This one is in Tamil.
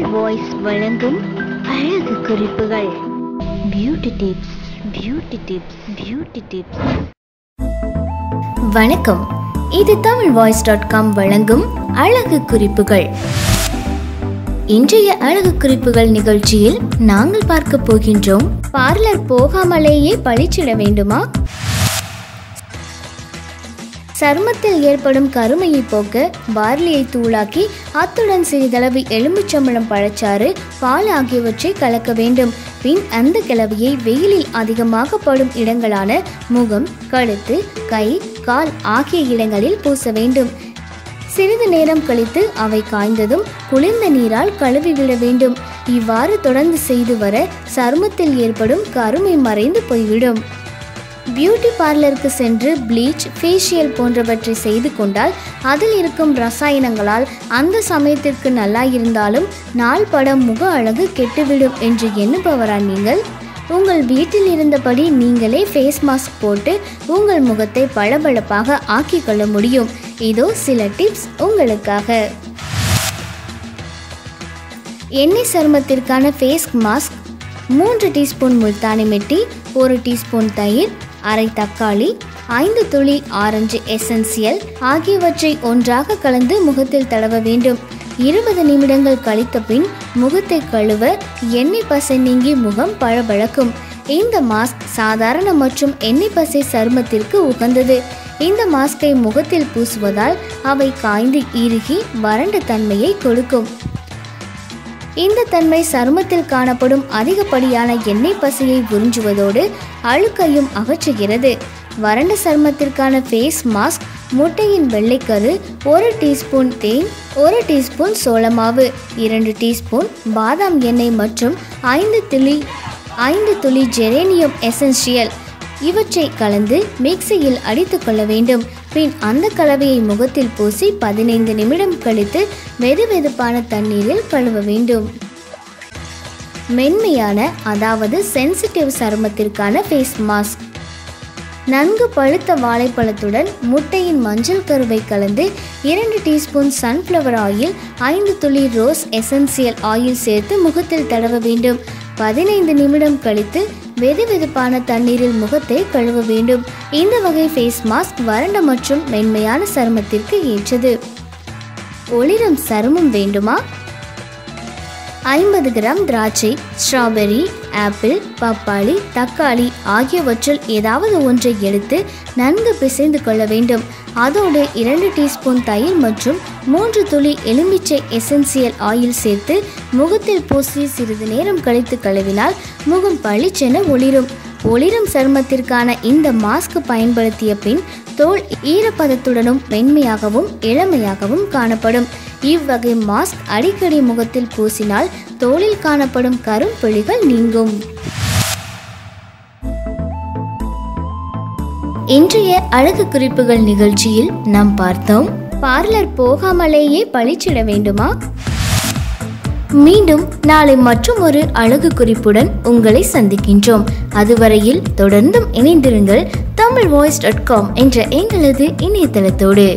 தமிழ் வாய்ஸ் வழங்கும் அழகு குறிப்புகள். Beauty tips beauty tips beauty tips வணக்கம். இது தமிழ் வாய்ஸ் டாட் காம் வழங்கும் அழகு குறிப்புகள். இன்றைய அழகு குறிப்புகள் நிகழ்ச்சியில் நாங்கள் பார்க்க போகின்றோம் பார்லர் போகாமலேயே பழிச்சிட வேண்டுமா? சருமத்தில் ஏற்படும் கருமையை போக்க பார்லியை தூளாக்கி அத்துடன் சிறிதளவு எலும்புச்சம்பழம் பழச்சாறு பால் ஆகியவற்றை கலக்க வேண்டும். பின் அந்த கிளவியை வெயிலில் அதிகமாக படும் இடங்களான முகம் கழுத்து கை கால் ஆகிய இடங்களில் பூச வேண்டும். சிறிது நேரம் கழித்து அவை காய்ந்ததும் குளிர்ந்த நீரால் கழுவி விட வேண்டும். இவ்வாறு தொடர்ந்து செய்து வர சருமத்தில் ஏற்படும் கருமை மறைந்து போய்விடும். பியூட்டி பார்லருக்கு சென்று ப்ளீச் ஃபேஷியல் போன்றவற்றை செய்து கொண்டால் அதில் இருக்கும் ரசாயனங்களால் அந்த சமயத்திற்கு நல்லா இருந்தாலும் நாள் படம் முக அழகு கெட்டுவிடும் என்று எண்ணுபவரா நீங்கள். உங்கள் வீட்டில் இருந்தபடி நீங்களே ஃபேஸ் மாஸ்க் போட்டு உங்கள் முகத்தை பளபளப்பாக ஆக்கிக்கொள்ள முடியும். இதோ சில டிப்ஸ் உங்களுக்காக. எண்ணெய் சருமத்திற்கான ஃபேஸ் மாஸ்க் மூன்று டீஸ்பூன் முல்தானி மெட்டி ஒரு டீஸ்பூன் தயிர் அரை தக்காளி ஐந்து துளி ஆரஞ்சு எசென்சியல் ஆகியவற்றை ஒன்றாக கலந்து முகத்தில் தடவ வேண்டும். இருபது நிமிடங்கள் கழித்த பின் முகத்தை கழுவ எண்ணெய் பசை நீங்கி முகம் பளபளக்கும். இந்த மாஸ்க் சாதாரண மற்றும் எண்ணெய் பசை சருமத்திற்கு உகந்தது. இந்த மாஸ்கை முகத்தில் பூசுவதால் அவை காய்ந்து இறுகி வறண்ட தன்மையை கொடுக்கும். இந்த தன்மை சருமத்தில் காணப்படும் அதிகப்படியான எண்ணெய் பசையை உறிஞ்சுவதோடு அழுக்கையும் அகற்றுகிறது. வறண்ட சருமத்திற்கான ஃபேஸ் மாஸ்க் முட்டையின் வெள்ளைக்கரு ஒரு டீஸ்பூன் தேன் ஒரு டீஸ்பூன் சோளமாவு இரண்டு டீஸ்பூன் பாதாம் எண்ணெய் மற்றும் ஐந்து துளி ஐந்து துளி ஜெரேனியம் எசென்ஷியல். இவற்றை கலந்து மிக்சியில் அடித்து கொள்ள வேண்டும். பின் அந்த கலவையை முகத்தில் பூசி பதினைந்து நிமிடம் கழித்து வெதுவெதுப்பான தண்ணீரில் கழுவ வேண்டும். மென்மையான அதாவது சென்சிட்டிவ் சருமத்திற்கான ஃபேஸ் மாஸ்க் நன்கு பழுத்த வாழைப்பழத்துடன் முட்டையின் மஞ்சள் கருவை கலந்து இரண்டு டீஸ்பூன் சன்ஃப்ளவர் ஆயில் ஐந்து துளி ரோஸ் எசென்சியல் ஆயில் சேர்த்து முகத்தில் தடவ வேண்டும். பதினைந்து நிமிடம் கழித்து வெதுவெதுப்பான தண்ணீரில் முகத்தை கழுவ வேண்டும். இந்த வகை ஃபேஸ் மாஸ்க் வறண்ட மற்றும் மென்மையான சருமத்திற்கு ஏற்றது. ஒளிரும் சருமம் வேண்டுமா? ஐம்பது கிராம் திராட்சை ஸ்ட்ராபெரி ஆப்பிள் பப்பாளி தக்காளி ஆகியவற்றில் ஏதாவது ஒன்றை எடுத்து நன்கு பிசைந்து கொள்ள வேண்டும். அதோடு இரண்டு டீஸ்பூன் தயிர் மற்றும் மூன்று துளி எலுமிச்சை எசென்சியல் ஆயில் சேர்த்து முகத்தில் பூசி சிறிது நேரம் கழித்து கழுவினால் முகம் பளிச்சென ஒளிரும். ஒளிரும் சருமத்திற்கான இந்த மாஸ்க் பயன்படுத்திய பின் தோல் ஈரப்பதத்துடனும் மென்மையாகவும் இளமையாகவும் காணப்படும். இவ்வகை மாஸ்க் அடிக்கடி முகத்தில் பூசினால் தோலில் காணப்படும் கரும்புள்ளிகள் நீங்கும். இன்றைய அழகு குறிப்புகள் நிகழ்ச்சியில் நாம் பார்த்தோம் பார்லர் போகாமலேயே பழிச்சிட வேண்டுமா? மீண்டும் நாளை மற்றும் ஒரு அழகு குறிப்புடன் உங்களை சந்திக்கின்றோம். அதுவரையில் தொடர்ந்தும் இணைந்திருங்கள் தமிழ் வாய்ஸ் டாட் காம் என்ற எங்களது இணையதளத்தோடு.